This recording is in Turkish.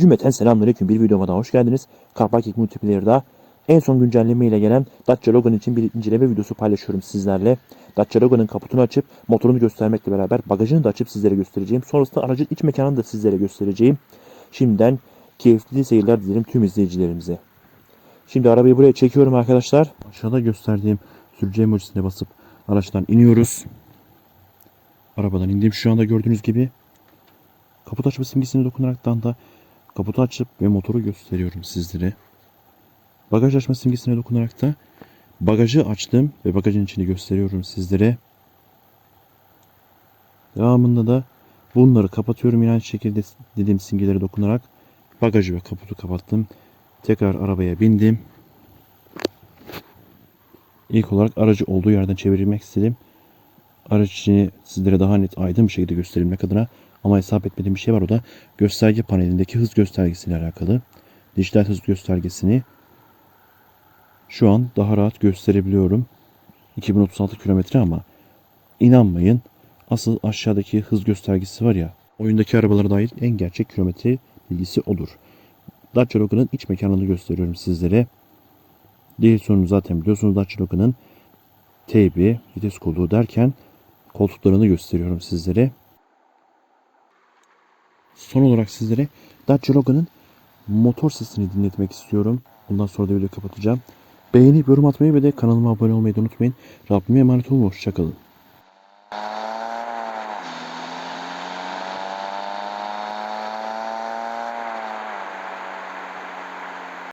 Cümleten selamünaleyküm bir videoma daha hoş geldiniz. Carparking Multiplayer'da en son güncelleme ile gelen Dacia Logan için bir inceleme videosu paylaşıyorum sizlerle. Dacia Logan'ın kaputunu açıp motorunu göstermekle beraber bagajını da açıp sizlere göstereceğim. Sonrasında aracın iç mekanını da sizlere göstereceğim. Şimdiden keyifli seyirler dilerim tüm izleyicilerimize. Şimdi arabayı buraya çekiyorum arkadaşlar. Aşağıda gösterdiğim sürücü emojisine basıp araçtan iniyoruz. Arabadan indim şu anda gördüğünüz gibi. Kaput açma simgesine dokunaraktan da kaputu açıp ve motoru gösteriyorum sizlere. Bagaj açma simgesine dokunarak da bagajı açtım ve bagajın içini gösteriyorum sizlere. Devamında da bunları kapatıyorum yine aynı şekilde dediğim simgelere dokunarak bagajı ve kaputu kapattım. Tekrar arabaya bindim. İlk olarak aracı olduğu yerden çevirmek istedim. Araç içini sizlere daha net aydın bir şekilde gösterebilmek adına ama hesap etmediğim bir şey var o da gösterge panelindeki hız göstergesiyle alakalı. Dijital hız göstergesini şu an daha rahat gösterebiliyorum. 2036 kilometre ama inanmayın asıl aşağıdaki hız göstergesi var ya oyundaki arabalara dair en gerçek kilometre bilgisi odur. Dacia Logan'ın iç mekanını gösteriyorum sizlere. Direksiyonu zaten biliyorsunuz Dacia Logan'ın TB, vites kolu derken koltuklarını gösteriyorum sizlere. Son olarak sizlere Dacia Logan'ın motor sesini dinletmek istiyorum. Ondan sonra da videoyu kapatacağım. Beğenip yorum atmayı ve de kanalıma abone olmayı da unutmayın. Rabbime emanet olun. Hoşçakalın.